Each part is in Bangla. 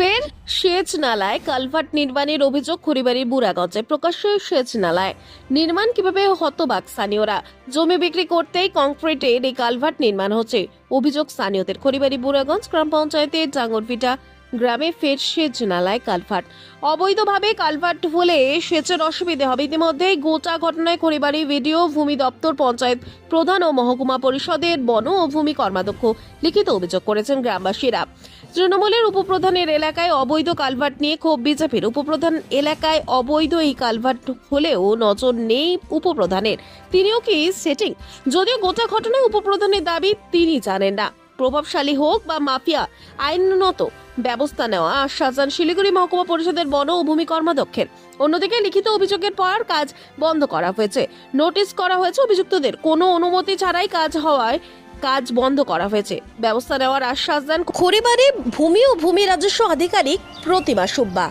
ফের সেচ নালায় কালভার্ট নির্মাণের অভিযোগ খড়িবাড়ির বুড়াগঞ্জে প্রকাশ্য সেচ নালায় নির্মাণ কীভাবে হতবাক স্থানীয়রা? জমি বিক্রি করতেই কংক্রিটের এই কালভার্ট নির্মাণ হচ্ছে। অভিযোগ স্থানীয়দের। খড়িবাড়ি বুড়াগঞ্জ গ্রাম পঞ্চায়েতের ডাঙ্গরভিটা গ্রামে ফের সেচ নালায় কালভার্ট। অবৈধভাবে কালভার্ট হলে সেচের অসুবিধে হবে। ইতিমধ্যেই গোটা ঘটনায় খড়িবাড়ি ভিডিও, ভূমি দপ্তর, পঞ্চায়েত প্রধান ও মহকুমা পরিষদের বন ও ভূমি কর্মাধ্যক্ষ লিখিত অভিযোগ করেছেন গ্রামবাসীরা। তৃণমূলের উপপ্রধানের এলাকায় অবৈধ কালভার্ট নিয়ে ক্ষোভ বিজেপির। উপপ্রধান এলাকায় অবৈধ এই কালভার্ট হলেও নজর নেই উপপ্রধানের। তিনিও কি সেটিং? যদিও গোটা ঘটনায় উপপ্রধানের দাবি তিনি জানেন না। প্রভাবশালী হোক বা মাফিয়া আইনত ব্যবস্থা নেওয়া আশ্বাস যান শিলিগুড়ি মহকুমা পরিষদের বন ও ভূমি কর্মাধ্যক্ষের। অন্যদিকে লিখিত অভিযোগের পর কাজ বন্ধ করা হয়েছে। নোটিশ করা হয়েছে অভিযুক্তদের। কোনো অনুমতি ছাড়াই কাজ হওয়ায় কাজ বন্ধ করা হয়েছে। ব্যবস্থা নেওয়ার আশ্বাস দেন খড়িবাড়ি ভূমি ও ভূমি রাজস্ব আধিকারিক প্রতিমা সুব্বা।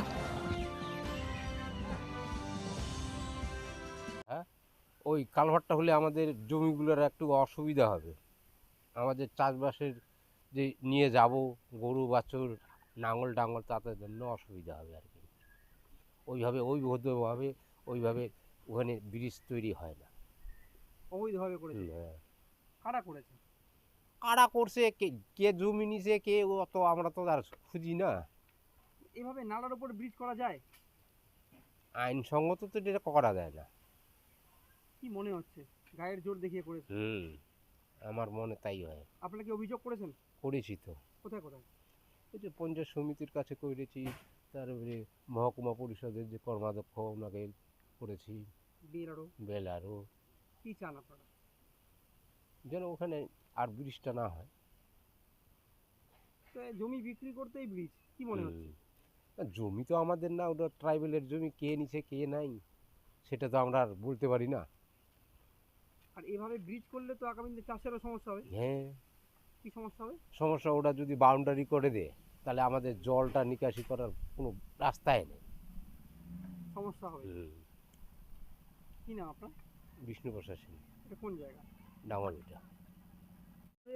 ওই কালভারটা হলে আমাদের জমিগুলোর একটু অসুবিধা হবে। আমাদের চাষবাসের যে নিয়ে যাব গরু বাছুর নাঙল টাঙল তাদের জন্য অসুবিধা হবে আর কি। ওইভাবে ওই ভদ্রভাবে ওইভাবে ওখানে ব্রিজ তৈরি হয় না। অবৈধভাবে করেছে? হ্যাঁ। কারা করেছে? কারা করছে কে কে জমি নিছে কে অত আমরা তো আর খুঁজি না। এভাবে নালার উপর ব্রিজ করা যায়? আইনসঙ্গত তো এটা করা যায় না। কি মনে হচ্ছে? গায়ের জোর দেখিয়ে করেছে। হুম। আমার মনে তাই হয়। আপনারা কি অভিযোগ করেছেন? করেছি তো। কোথায় কোথায়? এই যে পঞ্চায়েত সমিতির কাছে করেছি তারপরে মহকুমা পরিষদের যে কর্মাধ্যক্ষ ওনাকে করেছি। বিএলআরও বেলারও কি চান আপনারা? যেন ওখানে আর ব্রিজটা না হয়। তো জমি বিক্রি করতেই ব্রিজ কি মনে হচ্ছে? জমি তো আমাদের না ওটা ট্রাইবেলের জমি কে নিছে কে নাই সেটা তো আমরা আর বলতে পারি না। আর এভাবে ব্রিজ করলে তো আগামী দিনে চাষেরও সমস্যা হবে। হ্যাঁ। কি সমস্যা হবে? সমস্যা ওটা যদি বাউন্ডারি করে দেয় তাহলে আমাদের জলটা নিকাশি করার কোনো রাস্তাই নেই। সমস্যা হবে। হুম। কি নাম আপনার? বিষ্ণু প্রসাদ সিং এটা কোন জায়গা? ডাঙ্গরবিটা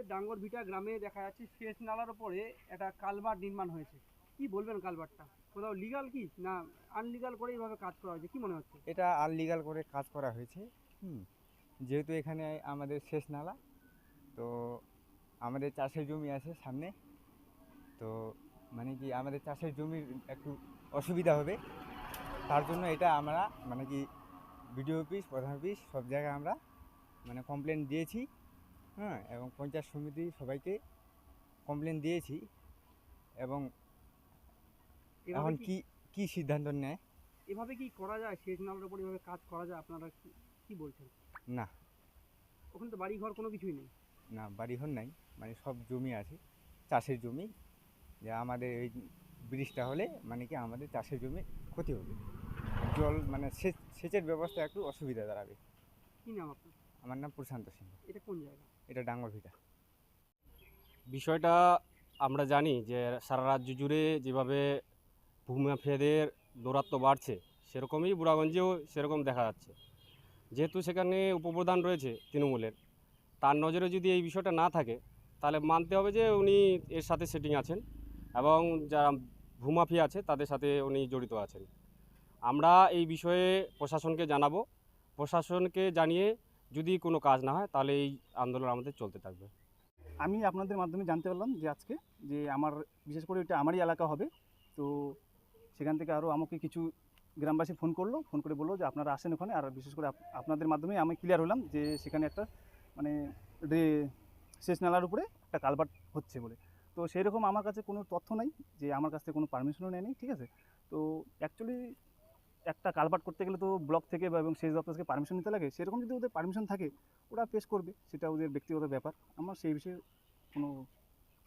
ডাঙ্গর ভিটা গ্রামে দেখা যাচ্ছে শেষ নালার উপরে একটা কালভার্ট নির্মাণ হয়েছে। কি বলবেন কালভার্টটা? কোথাও লিগাল কি? না আনলিগাল করে এইভাবে কাজ করা হয়েছে? কি মনে হচ্ছে? এটা আনলিগাল করে কাজ করা হয়েছে। হুম। যেহেতু এখানে আমাদের শেষ নালা তো আমাদের চাষের জমি আছে সামনে। তো মানে কি আমাদের চাষের জমির একটু অসুবিধা হবে। তার জন্য এটা আমরা মানে কি বিডিও অফিস প্রধান অফিস সব জায়গায় আমরা মানে কমপ্লেন দিয়েছি। হ্যাঁ এবং পঞ্চায়েত সমিতি সবাইকে কমপ্লেন দিয়েছি। এবং এখন কি কি সিদ্ধান্ত নেয়? এভাবে কি করা যায়? শেষ নালার উপর এভাবে কাজ করা যায়? আপনারা কি বলছেন? না। ওখানে তো বাড়ি ঘর কোনো কিছুই নেই। না বাড়িঘর নাই। মানে সব জমি আছে। চাষের জমি। যে আমাদের এই ব্রিজটা হলে মানে কি আমাদের চাষের জমি ক্ষতি হবে। জল মানে সেচ সেচের ব্যবস্থা একটু অসুবিধা দাঁড়াবে। কি নাম আপনার? আমার নাম প্রশান্ত সিংহ এটা কোন জায়গা? এটা ডাঙ্গর ভিটা বিষয়টা আমরা জানি যে সারা রাজ্য জুড়ে যেভাবে ভূমাফিয়াদের দৌরাত্ম্য বাড়ছে সেরকমই বুড়াগঞ্জেও সেরকম দেখা যাচ্ছে। যেহেতু সেখানে উপপ্রধান রয়েছে তৃণমূলের, তার নজরে যদি এই বিষয়টা না থাকে, তাহলে মানতে হবে যে উনি এর সাথে সেটিং আছেন এবং যারা ভূমাফিয়া আছে তাদের সাথে উনি জড়িত আছেন। আমরা এই বিষয়ে প্রশাসনকে জানাব। প্রশাসনকে জানিয়ে যদি কোনো কাজ না হয়, তাহলে এই আন্দোলন আমাদের চলতে থাকবে। আমি আপনাদের মাধ্যমে জানতে পারলাম যে আজকে যে আমার, বিশেষ করে এটা আমারই এলাকা হবে, তো সেখান থেকে আরও আমাকে কিছু গ্রামবাসী ফোন করল ফোন করে বলল যে আপনারা আসেন ওখানে। আর বিশেষ করে আপনাদের মাধ্যমে আমি ক্লিয়ার হলাম যে সেখানে একটা মানে শেষ নালার উপরে একটা কালভার্ট হচ্ছে বলে। তো সেই রকম আমার কাছে কোনো তথ্য নাই যে আমার কাছ থেকে কোনো পারমিশনও নেয়নি ঠিক আছে? তো অ্যাকচুয়ালি একটা কালভার্ট করতে গেলে তো ব্লক থেকে বা এবং সেচ দপ্তর থেকে পারমিশন নিতে লাগে। সেরকম যদি ওদের পারমিশন থাকে ওরা পেশ করবে সেটা ওদের ব্যক্তিগত ব্যাপার। আমার সেই বিষয়ে কোনো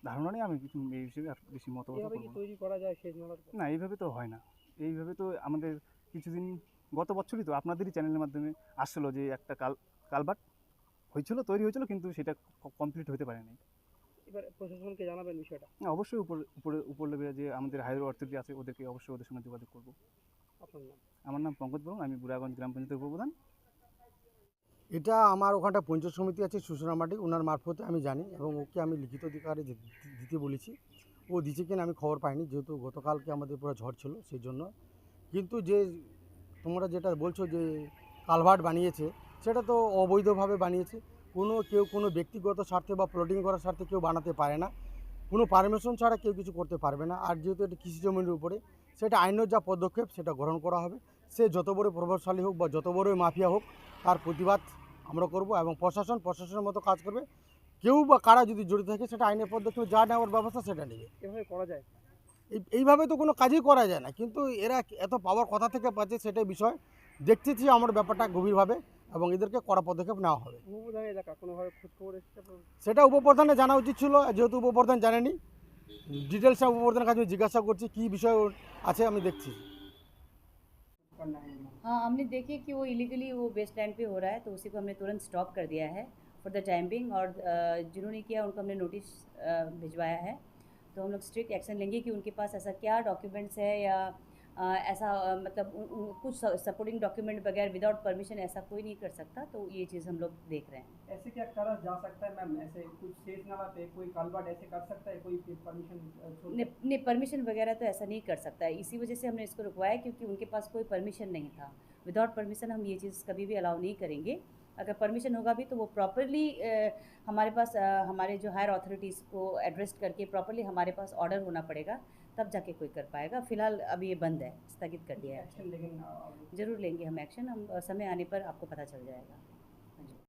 ধারণা নেই আমি কিছু এই বিষয়ে আর বেশি মতামত? না এইভাবে তো হয় না। এইভাবে তো আমাদের কিছুদিন গত বছরই তো আপনাদেরই চ্যানেলের মাধ্যমে আসছিল যে একটা কাল কালভার্ট হয়েছিল তৈরি হয়েছিল কিন্তু সেটা কমপ্লিট হতে পারেনি। এবার প্রশাসনকে জানাবেন বিষয়টা। অবশ্যই উপর উপরে উপর লেভেলে যে আমাদের হায়ার অথরিটি আছে ওদেরকে অবশ্যই ওদের সঙ্গে যোগাযোগ করব। আপনার নাম? আমার নাম পঙ্কজ বরুণ আমি বুড়াগঞ্জ গ্রাম পঞ্চায়েতের উপপ্রধান। এটা আমার ওখানটা পঞ্চায়েত সমিতি আছে সুসনামাটি ওনার মারফতে আমি জানি এবং ওকে আমি লিখিত অধিকারে দিতে বলেছি। ও দিচ্ছে কিনা আমি খবর পাইনি, যেহেতু গতকালকে আমাদের পুরো ঝড় ছিল সেই জন্য কিন্তু যে তোমরা যেটা বলছো যে কালভার্ট বানিয়েছে, সেটা তো অবৈধভাবে বানিয়েছে। কোনো কেউ কোনো ব্যক্তিগত স্বার্থে বা প্লটিং করার স্বার্থে কেউ বানাতে পারে না। কোনো পারমিশন ছাড়া কেউ কিছু করতে পারবে না। আর যেহেতু এটা কৃষি জমির উপরে, সেটা আইনের যা পদক্ষেপ, সেটা গ্রহণ করা হবে। সে যত বড় প্রভাবশালী হোক বা যত বড়ই মাফিয়া হোক, তার প্রতিবাদ আমরা করব এবং প্রশাসন প্রশাসনের মতো কাজ করবে। কেউ বা কারা যদি জড়িত থাকে সেটা আইনের পদক্ষেপ যা নেওয়ার ব্যবস্থা সেটা নেবে এভাবে করা যায় এই এইভাবে তো কোনো কাজই করা যায় না কিন্তু এরা এত পাওয়ার কথা থেকে পাচ্ছে সেটাই বিষয় দেখতেছি আমার ব্যাপারটা গভীরভাবে এবং এদেরকে কড়া পদক্ষেপ নেওয়া হবে উপপ্রধান এলাকা কোনোভাবে খোঁজখবর এসেছে আপনার? সেটা উপপ্রধানে জানা উচিত ছিল যেহেতু উপপ্রধান জানেনি ডিটেলসটা উপপ্রধানের কাছে আমি জিজ্ঞাসা করছি কী বিষয় ওর আছে আমি দেখছি हाँ हमने देखे कि वो इलीगली वो वेस्ट लैंड पे हो रहा है तो उसी को हमने तुरंत स्टॉप कर दिया है फॉर द टाइमिंग और जिन्होंने किया उनको हमने नोटिस भिजवाया है। तो हम लोग स्ट्रिक्ट एक्शन लेंगे कि उनके पास ऐसा क्या डॉक्यूमेंट्स है या अ, ऐसा अ, मतलब उन, उन, कुछ सपोर्टिंग डॉक्यूमेंट बगैर विदाउट परमिशन ऐसा कोई नहीं कर सकता तो ये चीज़ हम लोग देख रहे हैं। ऐसे क्या करा जा सकता है मैम? ऐसे कुछ शेष नाला पे कोई कालवाट ऐसे कर सकता है कोई परमिशन ने, ने परमिशन वगैरह तो ऐसा नहीं कर सकता। है इसी वजह से हमने इसको रुकवाया क्योंकि उनके पास कोई परमिशन नहीं था। विदाउट परमिशन हम ये चीज़ कभी भी अलाउ नहीं करेंगे। अगर परमिशन होगा भी तो वो प्रॉपरली हमारे पास हमारे जो हायर अथॉरिटीज़ को एड्रेस करके प्रॉपरली हमारे पास ऑर्डर होना पड़ेगा तब जाके कोई कर पाएगा। फ़िलहाल अभी ये बंद है स्थगित कर दिया है। लेकिन ज़रूर लेंगे हम एक्शन हम समय आने पर आपको पता चल जाएगा।